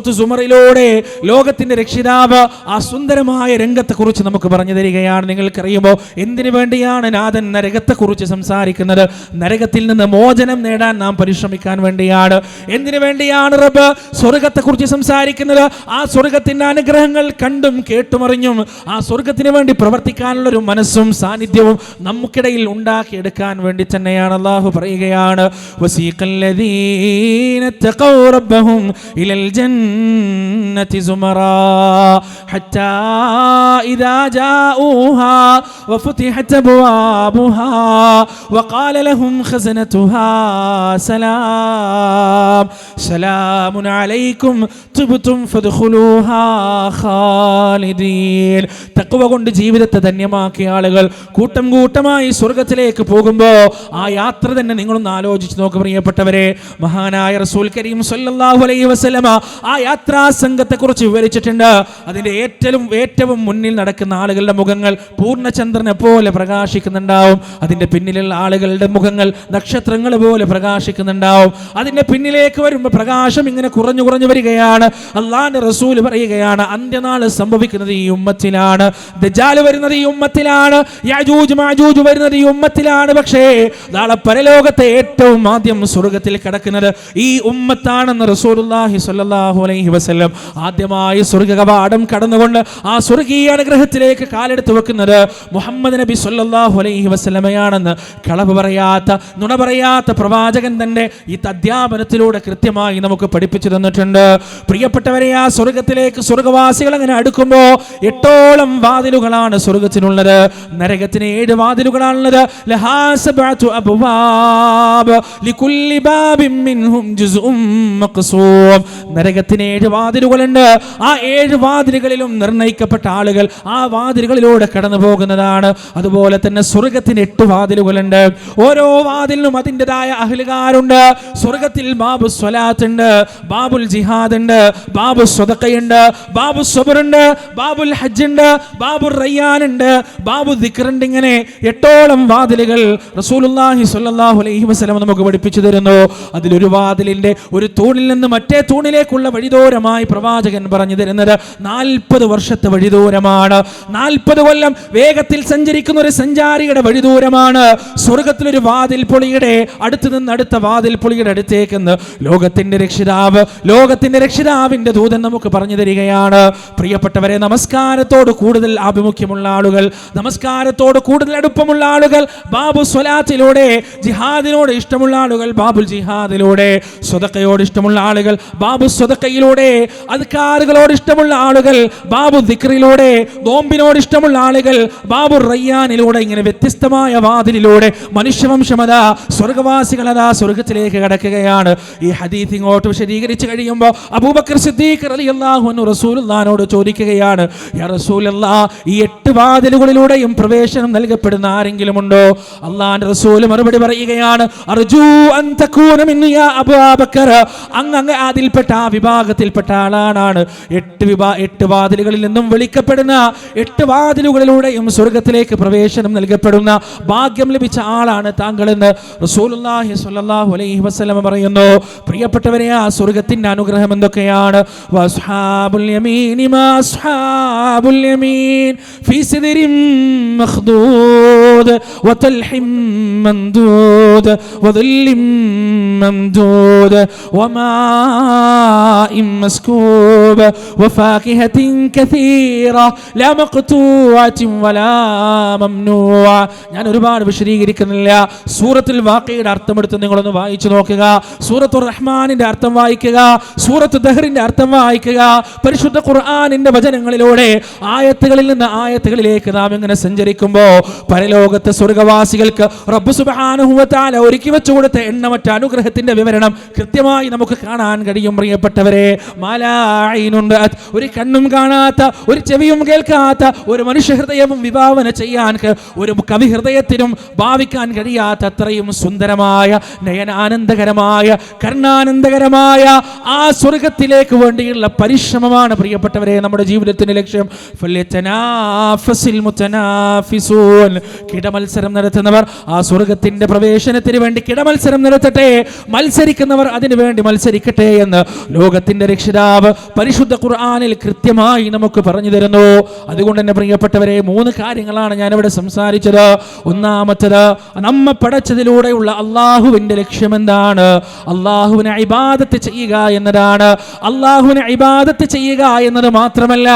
സുമറിലൂടെ ലോകത്തിന്റെ രക്ഷിതാവ് ആ സുന്ദരമായ രംഗത്തെക്കുറിച്ച് നമുക്ക് പറഞ്ഞു തരികയാണ്. നിങ്ങൾക്കറിയുമ്പോൾ എന്തിനു വേണ്ടിയാണ് നാഥൻ നരകത്തെക്കുറിച്ച് സംസാരിക്കുന്നത്? നരകത്തിൽ നിന്ന് മോചനം നേടാൻ നാം പരിശ്രമിക്കാൻ വേണ്ടിയാണ്. എന്തിനു വേണ്ടിയാണ് റബ്ബ് സ്വർഗത്തെക്കുറിച്ച് സംസാരിക്കുന്നത്? ആ സ്വർഗത്തിന്റെ അനുഗ്രഹങ്ങൾ കണ്ടും കേട്ടുമറിഞ്ഞും ആ സ്വർഗത്തിന് വേണ്ടി പ്രവർത്തിക്കാനുള്ള ഒരു മനസ്സും സാന്നിധ്യവും നമുക്കിടയിൽ ഉണ്ടാക്കിയെടുക്കാൻ വേണ്ടി തന്നെയാണ് അള്ളാഹു പറയുകയാണ്. റബ്ബഹും ഇലൽ ജന്നതി സുമറാ ഹത്താ ഇദാ ജാഊഹാ വഫുതിഹത് അബ്വാബുഹാ وقال لهم خزنتها سلام سلام عليكم طبتم فادخلوها خالدين തഖ്വ കൊണ്ട് ജീവിതത്തെ ധന്യമാക്കിയ ആളുകൾ കൂട്ടം കൂട്ടമായി സ്വർഗത്തിലേക്ക് പോകുമ്പോൾ ആ യാത്ര തന്നെ നിങ്ങളൊന്ന് ആലോചിച്ച് നോക്ക് പ്രിയപ്പെട്ടവരെ മഹാനായ റസൂൽ കരീം സല്ലല്ലാഹു അലൈഹി വസല്ലമ ആ ആ യാത്രാ സംഘത്തെ കുറിച്ച് വിവരിച്ചിട്ടുണ്ട്. അതിന്റെ ഏറ്റവും ഏറ്റവും മുന്നിൽ നടക്കുന്ന ആളുകളുടെ മുഖങ്ങൾ പൂർണചന്ദ്രനെ പോലെ പ്രകാശിക്കുന്നുണ്ടാവും. അതിന്റെ പിന്നിലുള്ള ആളുകളുടെ മുഖങ്ങൾ നക്ഷത്രങ്ങൾ പോലെ പ്രകാശിക്കുന്നുണ്ടാവും. അതിന്റെ പിന്നിലേക്ക് വരുമ്പോൾ പ്രകാശം ഇങ്ങനെ കുറഞ്ഞു കുറഞ്ഞു വരികയാണ്. അള്ളാന്റെ റസൂൽ പറയുകയാണ് അന്ത്യനാൾ സംഭവിക്കുന്നത് ഈ ഉമ്മത്തിലാണ്. ദജാൽ വരുന്നത് ഈ ഉമ്മത്തിലാണ്. യാജൂജ് മാജൂജ് വരുന്നത് ഈ ഉമ്മത്തിലാണ്. പക്ഷേ നാളെ പരലോകത്തെ ഏറ്റവും ആദ്യം സ്വർഗത്തിൽ കിടക്കുന്നത് ഈ ഉമ്മത്താണെന്ന് റസൂൽ സ്വല്ലല്ലാഹു അലൈഹി വസ്ല്ലം ആദ്യമായി സ്വർഗ കവാടം കടന്നുകൊണ്ട് ആ സ്വർഗീയ അനുഗ്രഹത്തിലേക്ക് കാലെടുത്ത് വെക്കുന്നത് മുഹമ്മദ് നബി സ്വല്ലല്ലാഹു അലൈഹി വസ്ലമയാണെന്ന് കളവ് പറയാത്ത നുണ പറയാത്ത പ്രവാചകൻ തന്നെ ഈ അധ്യാപനത്തിലൂടെ കൃത്യമായി നമുക്ക് പഠിപ്പിച്ചു തന്നിട്ടുണ്ട്. പ്രിയപ്പെട്ടവരെ ആ സ്വർഗത്തിലേക്ക് സ്വർഗവാസികൾ അങ്ങനെ അടുക്കുമ്പോൾ എട്ടോളം വാതിലുകളാണ് സ്വർഗത്തിനുള്ളത്. നരകത്തിന് ഏഴ് വാതിലുകളാണുള്ളത്. ലഹാ നരകത്തിന് ഏഴ് വാതിലുകളുണ്ട്. ആ ഏഴ് വാതിലുകളിലും നിർണയിക്കപ്പെട്ട ആളുകൾ ആ വാതിലുകളിലൂടെ കടന്നു പോകുന്നതാണ്. അതുപോലെ തന്നെ സ്വർഗത്തിന് എട്ട് വാതിലുകളുണ്ട്. ഓരോ വാതിലിനും അതിന്റെതായ അഹലുകാരുണ്ട്. സ്വർഗത്തിൽ ബാബു സ്വലാത്ത് ഉണ്ട് ബാബുൽ ജിഹാദ് ഉണ്ട് ബാബു സ്വതക്കയുണ്ട് ബാബു സ്വബറുണ്ട് ബാബുൽ ഹജ്ജ് ഉണ്ട് ബാബുൽ റയ്യാൻ ഉണ്ട് ബാബു ദിക്റുണ്ട് ഇങ്ങനെ എട്ടോളം വാതിലുകൾ റസൂലുള്ളാഹി സ്വല്ലല്ലാഹു അലൈഹി വസല്ലം നമുക്ക് പഠിപ്പിച്ചു തരുന്നു. അതിലൊരു വാതിലിന്റെ ഒരു തൂണിൽ നിന്ന് മറ്റേ തൂണിലേക്കുള്ള വഴിദൂരമായി പ്രവാചകൻ പറഞ്ഞു തരുന്നത് നാൽപ്പത് വർഷത്തെ വഴിദൂരമാണ്. നാൽപ്പത് കൊല്ലം വേഗത്തിൽ സഞ്ചരിക്കുന്ന ഒരു സഞ്ചാരിയുടെ വഴിദൂരമാണ്. സ്വർഗത്തിലൊരു വാതിൽ പൊളിയുടെ അടുത്ത് നിന്ന് അടുത്ത വാതിൽ പൊളിയുടെ അടുത്തേക്കെന്ന് ലോകത്തിന്റെ രക്ഷിതാവ് ലോകത്തിന്റെ രക്ഷിതാവിന്റെ ദൂതൻ നമുക്ക് പറഞ്ഞു തരികയാണ്. പ്രിയപ്പെട്ടവരെ നമസ്കാരത്തോട് കൂടുതൽ ആഭിമുഖ്യമുള്ള ആളുകൾ നമസ്കാരത്തോട് കൂടുതൽ അടുപ്പമുള്ള ആളുകൾ ബാബു സ്വലാത്തിലൂടെ ജിഹാദിനോട് ഇഷ്ടമുള്ള ആളുകൾ ബാബുൽ ജിഹാദിലൂടെ സ്വതക്കയോട് ഇഷ്ടമുള്ള ആളുകൾ ബാബു സ്വതക്കയിലൂടെ അധികാറുകളോട് ഇഷ്ടമുള്ള ആളുകൾ ബാബു ദിക്റിലൂടെ നോമ്പിനോട് ഇഷ്ടമുള്ള ആളുകൾ ബാബു റയ്യാനിലൂടെ ഇങ്ങനെ വ്യത്യസ്തമായ വാതിലിലൂടെ മനുഷ്യവംശമത സ്വർഗവാസികളതാ സ്വർഗത്തിലേക്ക് കടക്കുകയാണ്. ഈ ഹദീത്ത് ഇങ്ങോട്ട് വിശദീകരിച്ച് കഴിയുമ്പോൾ അബൂബക്കർ സിദ്ദീഖ് അലി അൻഹു റസൂലുല്ലാനോട് ചോദിക്കുകയാണ് ഈ എട്ട് വാതിലുകളിലൂടെയും പ്രവേശനം നൽകപ്പെടുന്ന ആരെങ്കിലും ഉണ്ടോ? അള്ളാഹാന്റെ റസൂൽ മറുപടി പറയുകയാണ് അർജു അൻ അബൂബക്കർ അങ്ങ് അതിൽപ്പെട്ട ആ വിഭാഗത്തിൽപ്പെട്ട ആളാണ്. എട്ട് വിഭാ എട്ട് വാതിലുകളിൽ നിന്നും വിളിക്കപ്പെടുന്ന എട്ട് വാതിലുകളിലൂടെയും സ്വർഗത്തിലേക്ക് പ്രവേശനം നൽകപ്പെടുന്ന ഭാഗ്യം ലഭിച്ച ആളാണ് താങ്കളെന്ന് സ്വല്ലല്ലാഹു അലൈഹി വസല്ലം പറയുന്നു. പ്രിയപ്പെട്ടവരെ ആ സ്വർഗത്തിന്റെ അനുഗ്രഹം എന്തൊക്കെയാണ്? മംദൂദ് വദല്ലിം ممدود وماء مسكوب وفاكهة كثيرة لا مقطوعة ولا ممنوع ഞാൻ ഒരുപാട് വിശദീകരിക്കുന്നില്ല സൂറത്തിൽ വാക്കയുടെ അർത്ഥമെടുത്ത് നിങ്ങളൊന്ന് വായിച്ചു നോക്കുക സൂറത്തു റഹ്മാനിന്റെ അർത്ഥം വായിക്കുക സൂറത്ത് ദഹറിന്റെ അർത്ഥം വായിക്കുക പരിശുദ്ധ ഖുർആാനിന്റെ വചനങ്ങളിലൂടെ ആയത്തുകളിൽ നിന്ന് ആയത്തുകളിലേക്ക് നാം ഇങ്ങനെ സഞ്ചരിക്കുമ്പോൾ പരലോകത്തെ സ്വർഗവാസികൾക്ക് റബ്ബ് സുബാനുഭവത്താല ഒരുക്കി വെച്ചു കൊടുത്ത എണ്ണമറ്റ അനുഗ്രഹത്തിന്റെ വിവരണം കൃത്യമായി നമുക്ക് കാണാൻ കഴിയും പ്രിയപ്പെട്ടവരെ മാലായിനുണ്ട്. ഒരു കണ്ണും കാണാത്ത ഒരു ചെവിയും കേൾക്കാത്ത ഒരു മനുഷ്യഹൃദയവും വിഭാവന ചെയ്യാൻ ഒരു കവി ഹൃദയത്തിനും ഭാവിക്കാൻ കഴിയാത്ത അത്രയും സുന്ദരമായ നയനാനന്ദകരമായ കർണാനന്ദകരമായ ആ സ്വർഗത്തിലേക്ക് വേണ്ടിയുള്ള പരിശ്രമമാണ് പ്രിയപ്പെട്ടവരെ നമ്മുടെ ജീവിതത്തിന്റെ ലക്ഷ്യം. കിടമത്സരം നടത്തുന്നവർ ആ സ്വർഗത്തിന്റെ പ്രവേശനത്തിന് വേണ്ടി കിടമത്സരം നടത്തട്ടെ. മത്സരിക്കുന്നവർ അതിനു വേണ്ടി മത്സരിക്കട്ടെ എന്ന് ലോകത്തിന്റെ രക്ഷിതാവ് പരിശുദ്ധ ഖുർആാനിൽ കൃത്യമായി നമുക്ക് പറഞ്ഞു തരുന്നു. അതുകൊണ്ട് തന്നെ പ്രിയപ്പെട്ടവരെ മൂന്ന് കാര്യങ്ങളാണ് ഞാനിവിടെ സംസാരിച്ചത്. ഒന്നാമത്തത് നമ്മ പടച്ചതിലൂടെയുള്ള ലക്ഷ്യം എന്താണ് അള്ളാഹുവിനെ ഇബാദത്ത് ചെയ്യുക എന്നതാണ്. അള്ളാഹുവിനെ ഇബാദത്ത് ചെയ്യുക എന്നത് മാത്രമല്ല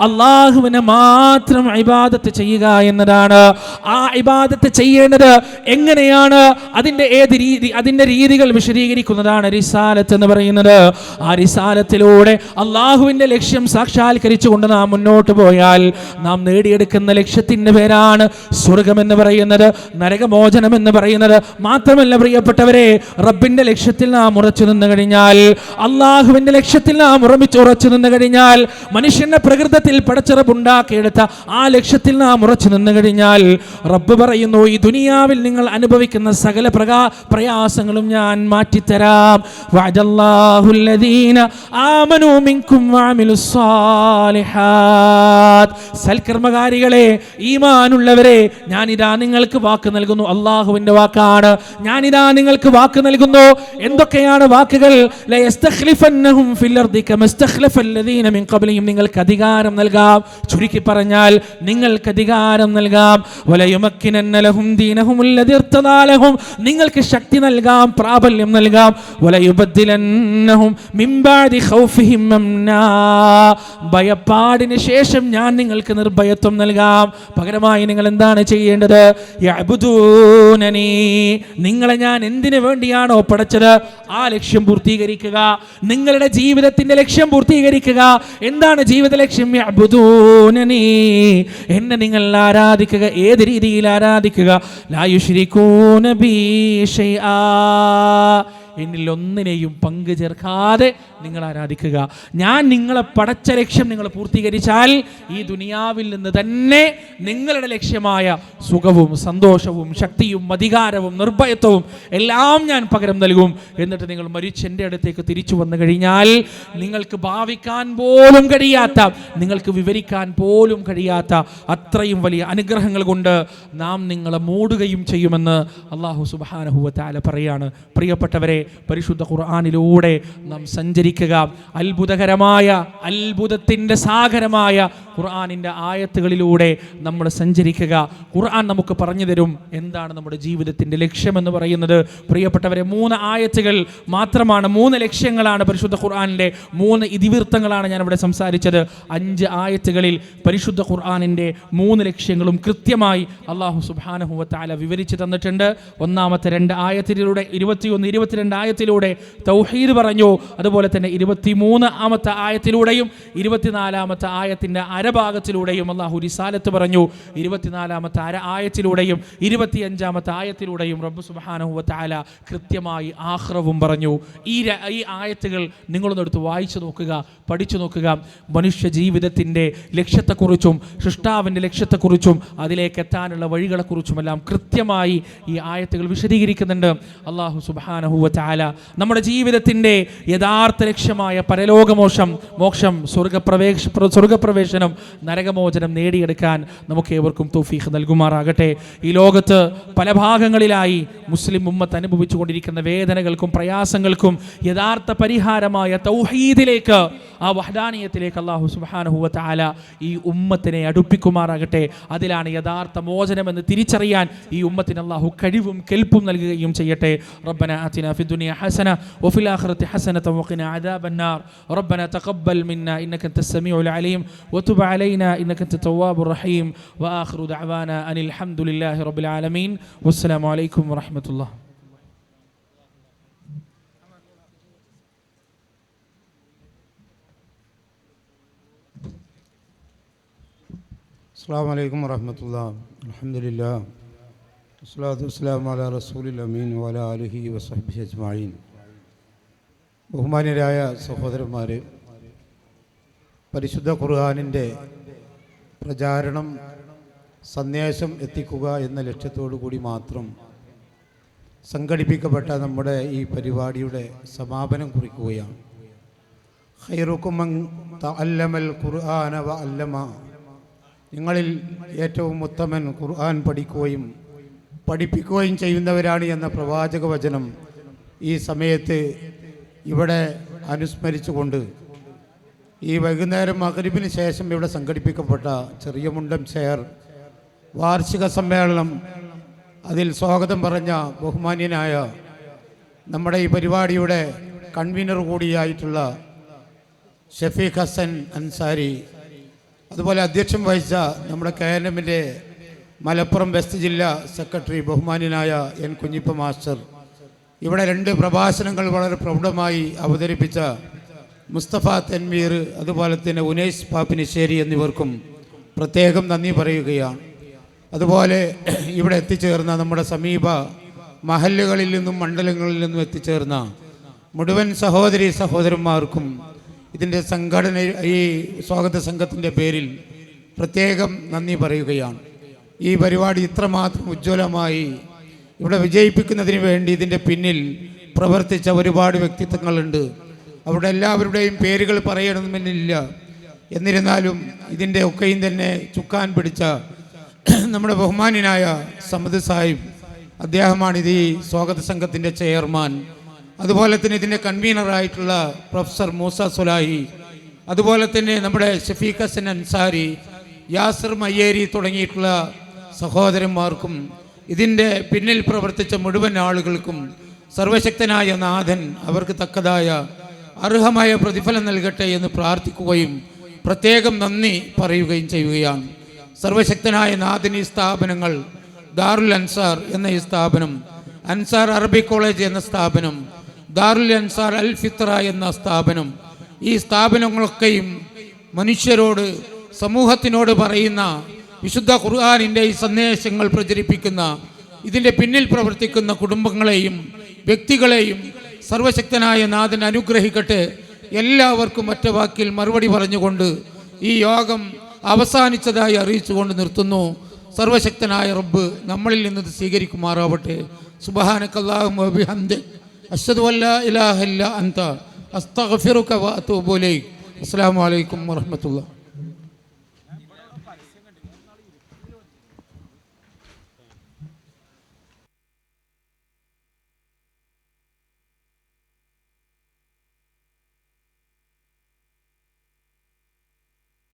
അള്ളാഹുവിനെ മാത്രം ഇബാദത്ത് ചെയ്യുക എന്നതാണ്. ആ ഇബാദത്ത് ചെയ്യേണ്ടത് എങ്ങനെയാണ്? അതിന്റെ ഏത് രീതി അതിന്റെ രീതികൾ വിശദീകരിക്കുന്നതാണ് റിസാലത്ത് എന്ന് പറയുന്നത്. ആ റിസാലത്തിലൂടെ അള്ളാഹുവിന്റെ ലക്ഷ്യം സാക്ഷാത്കരിച്ചുകൊണ്ട് നാം മുന്നോട്ട് പോയാൽ നാം നേടിയെടുക്കുന്ന ലക്ഷ്യത്തിന്റെ പേരാണ് സ്വർഗം എന്ന് പറയുന്നത് നരകമോചനം എന്ന് പറയുന്നത്. മാത്രമല്ല പ്രിയപ്പെട്ടവരെ റബ്ബിന്റെ ലക്ഷ്യത്തിൽ നാം ഉറച്ചു നിന്ന് കഴിഞ്ഞാൽ അള്ളാഹുവിന്റെ ലക്ഷ്യത്തിൽ നാം ഉറമിച്ച് ഉറച്ചു നിന്ന് കഴിഞ്ഞാൽ മനുഷ്യന്റെ പ്രകൃതത്തിൽ പടച്ചിറപ്പുണ്ടാക്കിയെടുത്ത ആ ലക്ഷ്യത്തിൽ നാം ഉറച്ചു നിന്ന് കഴിഞ്ഞാൽ റബ്ബ് പറയുന്നു ഈ ദുനിയാവിൽ നിങ്ങൾ അനുഭവിക്കുന്ന സകല പ്രകാ പ്രയാസങ്ങളും ഞാൻ മാറ്റിത്തരാം. സൽക്കർമ്മകാരികളെ ഈമാനുള്ളവരെ ഞാനിതാ നിങ്ങൾക്ക് വാക്ക് നൽകുന്നു. അള്ളാഹുവിന്റെ വാക്കാണ്. ഞാനിതാ നിങ്ങൾക്ക് വാക്ക് നൽകുന്നു. എന്തൊക്കെയാണ് വാക്കുകൾ? നിങ്ങൾക്ക് അധികാരം നൽകാം. ചുരുക്കി പറഞ്ഞാൽ നിങ്ങൾക്ക് അധികാരം നൽകാം. നിങ്ങൾക്ക് ശക്തി നൽകാം പ്രാബല്യം നൽകാം. അംനാ ഭയപ്പാടിന് ശേഷം ഞാൻ നിങ്ങൾക്ക് നിർഭയത്വം നൽകാം. പകരമായി നിങ്ങൾ എന്താണ് ചെയ്യേണ്ടത്? നിങ്ങളെ ഞാൻ എന്തിനു വേണ്ടിയാണോ പടച്ചത്? ആ ലക്ഷ്യം പൂർത്തീകരിക്കുക. നിങ്ങളുടെ ജീവിതത്തിന്റെ ലക്ഷ്യം പൂർത്തീകരിക്കുക. എന്താണ് ജീവിത ലക്ഷ്യം? എന്നെ നിങ്ങൾ ആരാധിക്കുക. ഏത് രീതിയിൽ ആരാധിക്കുക? എന്നിൽ ഒന്നിനെയും പങ്കു ചേർക്കാതെ നിങ്ങൾ ആരാധിക്കുക. ഞാൻ നിങ്ങളെ പടച്ച ലക്ഷ്യം നിങ്ങൾ പൂർത്തീകരിച്ചാൽ ഈ ദുനിയാവിൽ നിന്ന് തന്നെ നിങ്ങളുടെ ലക്ഷ്യമായ സുഖവും സന്തോഷവും ശക്തിയും അധികാരവും നിർഭയത്വവും എല്ലാം ഞാൻ പകരം നൽകും. എന്നിട്ട് നിങ്ങൾ മരിച്ച് എന്റെ അടുത്തേക്ക് തിരിച്ചു വന്നു കഴിഞ്ഞാൽ നിങ്ങൾക്ക് ഭാവിക്കാൻ പോലും കഴിയാത്ത നിങ്ങൾക്ക് വിവരിക്കാൻ പോലും കഴിയാത്ത അത്രയും വലിയ അനുഗ്രഹങ്ങൾ കൊണ്ട് നാം നിങ്ങളെ മൂടുകയും ചെയ്യുമെന്ന് അള്ളാഹു സുബാനഹുവ പറയാണ്. പ്രിയപ്പെട്ടവരെ പരിശുദ്ധ ഖുർആാനിലൂടെ നാം സഞ്ചരിക്കുക അത്ഭുതകരമായ അത്ഭുതത്തിന്റെ സാഗരമായ ഖുർആാനിന്റെ ആയത്തുകളിലൂടെ നമ്മൾ സഞ്ചരിക്കുക. ഖുർആൻ നമുക്ക് പറഞ്ഞു തരും എന്താണ് നമ്മുടെ ജീവിതത്തിന്റെ ലക്ഷ്യമെന്ന് പറയുന്നത്. പ്രിയപ്പെട്ടവരെ മൂന്ന് ആയത്തുകൾ മാത്രമാണ് മൂന്ന് ലക്ഷ്യങ്ങളാണ് പരിശുദ്ധ ഖുർആാനിന്റെ മൂന്ന് ഇതിവൃത്തങ്ങളാണ് ഞാൻ ഇവിടെ സംസാരിച്ചത്. അഞ്ച് ആയത്തുകളിൽ പരിശുദ്ധ ഖുർആാനിന്റെ മൂന്ന് ലക്ഷ്യങ്ങളും കൃത്യമായി അള്ളാഹു സുബാനഹുവത്താല വിവരിച്ചു തന്നിട്ടുണ്ട്. ഒന്നാമത്തെ രണ്ട് ആയത്തിലൂടെ ഇരുപത്തിയൊന്ന് ഇരുപത്തിരണ്ട് ആയത്തിലൂടെ തൗഹീദ് പറഞ്ഞു. അതുപോലെ തന്നെ ഇരുപത്തിമൂന്ന് ആമത്തെ ആയത്തിലൂടെയും ഇരുപത്തിനാലാമത്തെ ആയത്തിന്റെ അരഭാഗത്തിലൂടെയും അള്ളാഹു റിസാലത്ത് പറഞ്ഞു. ഇരുപത്തിനാലാമത്തെ അര ആയത്തിലൂടെയും ഇരുപത്തിയഞ്ചാമത്തെ ആയത്തിലൂടെയും റബ്ബ് സുബാനഹുവത്താല കൃത്യമായി ആഹ്റവും പറഞ്ഞു. ഈ ഈ ആയത്തുകൾ നിങ്ങളൊന്ന് എടുത്ത് വായിച്ചു നോക്കുക പഠിച്ചു നോക്കുക. മനുഷ്യ ജീവിതത്തിന്റെ ലക്ഷ്യത്തെക്കുറിച്ചും സൃഷ്ടാവിന്റെ ലക്ഷ്യത്തെക്കുറിച്ചും അതിലേക്ക് എത്താനുള്ള വഴികളെക്കുറിച്ചുമെല്ലാം കൃത്യമായി ഈ ആയത്തുകൾ വിശദീകരിക്കുന്നുണ്ട്. അള്ളാഹു സുബാനഹുവ ചാല നമ്മുടെ ജീവിതത്തിന്റെ യഥാർത്ഥ ലക്ഷ്യമായ പരലോകമോക്ഷം മോക്ഷം സ്വർഗപ്രവേശ സ്വർഗപ്രവേശനം നരകമോചനം നേടിയെടുക്കാൻ നമുക്ക് ഏവർക്കും തൗഫീഖ് നൽകുമാറാകട്ടെ. ഈ ലോകത്ത് പല ഭാഗങ്ങളിലായി മുസ്ലിം ഉമ്മത്ത് അനുഭവിച്ചുകൊണ്ടിരിക്കുന്ന വേദനകൾക്കും പ്രയാസങ്ങൾക്കും യഥാർത്ഥ പരിഹാരമായ തൗഹീദിലേക്ക് ആ വഹദാനീയത്തിലേക്ക് അള്ളാഹു സുബാനഹുവ താല ഈ ഉമ്മത്തിനെ അടുപ്പിക്കുമാറാകട്ടെ. അതിലാണ് യഥാർത്ഥ മോചനമെന്ന് തിരിച്ചറിയാൻ ഈ ഉമ്മത്തിന് അള്ളാഹു കഴിവും കെൽപ്പും നൽകുകയും ചെയ്യട്ടെ. റബ്ബന ദുനിയ ഹസന വഫിൽ ആഖിറതി ഹസനത عذاب النار. ربنا تقبل منا إنك أنت السميع العليم. وتب علينا إنك أنت التواب الرحيم. وآخر دعوانا أن الحمد لله رب العالمين. والسلام عليكم ورحمة الله. السلام عليكم ورحمة الله. الحمد لله. والصلاة والسلام على رسول الأمين وعلى آله وصحبه أجمعين. ബഹുമാന്യരായ സഹോദരന്മാർ പരിശുദ്ധ ഖുർഹാനിന്റെ പ്രചാരണം സന്ദേശം എത്തിക്കുക എന്ന ലക്ഷ്യത്തോടു കൂടി മാത്രം സംഘടിപ്പിക്കപ്പെട്ട നമ്മുടെ ഈ പരിപാടിയുടെ സമാപനം കുറിക്കുകയാണ്. ഹൈറുക്കുമൽ ഖുർആന വ അല്ലമ നിങ്ങളിൽ ഏറ്റവും ഉത്തമൻ ഖുർആൻ പഠിക്കുകയും പഠിപ്പിക്കുകയും ചെയ്യുന്നവരാണ് എന്ന പ്രവാചക വചനം ഈ സമയത്ത് ഇവിടെ അനുസ്മരിച്ചുകൊണ്ട് ഈ വൈകുന്നേരം മകരിബിന് ശേഷം ഇവിടെ സംഘടിപ്പിക്കപ്പെട്ട ചെറിയ മുണ്ടം ചെയർ വാർഷിക സമ്മേളനം അതിൽ സ്വാഗതം പറഞ്ഞ ബഹുമാന്യനായ നമ്മുടെ ഈ പരിപാടിയുടെ കൺവീനർ കൂടിയായിട്ടുള്ള ഷഫീഖ് ഹസൻ അൻസാരി അതുപോലെ അധ്യക്ഷം വഹിച്ച നമ്മുടെ കെ എൻ എമ്മിന്റെ മലപ്പുറം വെസ്റ്റ് ജില്ലാ സെക്രട്ടറി ബഹുമാന്യനായ എൻ കുഞ്ഞിപ്പ മാസ്റ്റർ ഇവിടെ രണ്ട് പ്രഭാഷണങ്ങൾ വളരെ പ്രൗഢമായി അവതരിപ്പിച്ച മുസ്തഫ തൻവീർ അതുപോലെ തന്നെ ഉനേഷ് പാപ്പിനിശ്ശേരി എന്നിവർക്കും പ്രത്യേകം നന്ദി പറയുകയാണ്. അതുപോലെ ഇവിടെ എത്തിച്ചേർന്ന നമ്മുടെ സമീപ മഹല്ലുകളിൽ നിന്നും മണ്ഡലങ്ങളിൽ നിന്നും എത്തിച്ചേർന്ന മുഴുവൻ സഹോദരി സഹോദരന്മാർക്കും ഇതിന്റെ സംഘടന ഈ സ്വാഗത സംഘത്തിന്റെ പേരിൽ പ്രത്യേകം നന്ദി പറയുകയാണ്. ഈ പരിപാടി ഇത്രമാത്രം ഉജ്ജ്വലമായി ഇവിടെ വിജയിപ്പിക്കുന്നതിന് വേണ്ടി ഇതിന്റെ പിന്നിൽ പ്രവർത്തിച്ച ഒരുപാട് വ്യക്തിത്വങ്ങളുണ്ട്. അവരുടെ എല്ലാവരുടെയും പേരുകൾ പറയണമെന്നില്ല. എന്നിരുന്നാലും ഇതിന്റെ ഒക്കെയും തന്നെ ചുക്കാൻ പിടിച്ച നമ്മുടെ ബഹുമാനായ സമദ് സാഹിബ് അദ്ദേഹമാണ് ഇത് ഈ സ്വാഗത സംഘത്തിന്റെ ചെയർമാൻ. അതുപോലെ തന്നെ ഇതിന്റെ കൺവീനറായിട്ടുള്ള പ്രൊഫസർ മൂസ സുലാഹി. അതുപോലെ തന്നെ നമ്മുടെ ഷഫീഖ് ഹസൻ അൻസാരി യാസർ മയ്യേരി തുടങ്ങിയിട്ടുള്ള സഹോദരന്മാർക്കും ഇതിന്റെ പിന്നിൽ പ്രവർത്തിച്ച മുഴുവൻ ആളുകൾക്കും സർവശക്തനായ നാഥൻ അവർക്ക് തക്കതായ അർഹമായ പ്രതിഫലം നൽകട്ടെ എന്ന് പ്രാർത്ഥിക്കുകയും പ്രത്യേകം നന്ദി പറയുകയും ചെയ്യുകയാണ്. സർവശക്തനായ നാഥൻ ഈ സ്ഥാപനങ്ങൾ ദാറുൽ അൻസാർ എന്ന ഈ സ്ഥാപനം അൻസാർ അറബി കോളേജ് എന്ന സ്ഥാപനം ദാറുൽ അൻസാർ അൽ ഫിത്ര എന്ന സ്ഥാപനം ഈ സ്ഥാപനങ്ങളൊക്കെയും മനുഷ്യരോട് സമൂഹത്തിനോട് പറയുന്ന വിശുദ്ധ ഖുർആാനിന്റെ ഈ സന്ദേശങ്ങൾ പ്രചരിപ്പിക്കുന്ന ഇതിന്റെ പിന്നിൽ പ്രവർത്തിക്കുന്ന കുടുംബങ്ങളെയും വ്യക്തികളെയും സർവശക്തനായ നാഥൻ അനുഗ്രഹിക്കട്ടെ. എല്ലാവർക്കും ഒറ്റ വാക്കിൽ മറുപടി പറഞ്ഞുകൊണ്ട് ഈ യോഗം അവസാനിച്ചതായി അറിയിച്ചുകൊണ്ട് നിർത്തുന്നു. സർവശക്തനായ റബ്ബ് നമ്മളിൽ നിന്നത് സ്വീകരിക്കുമാറാവട്ടെ. സുബഹാനക്കല്ലാഹും അഷ്ഹദു അല്ലാ ഇല്ല അസ്സലാമു അലൈക്കും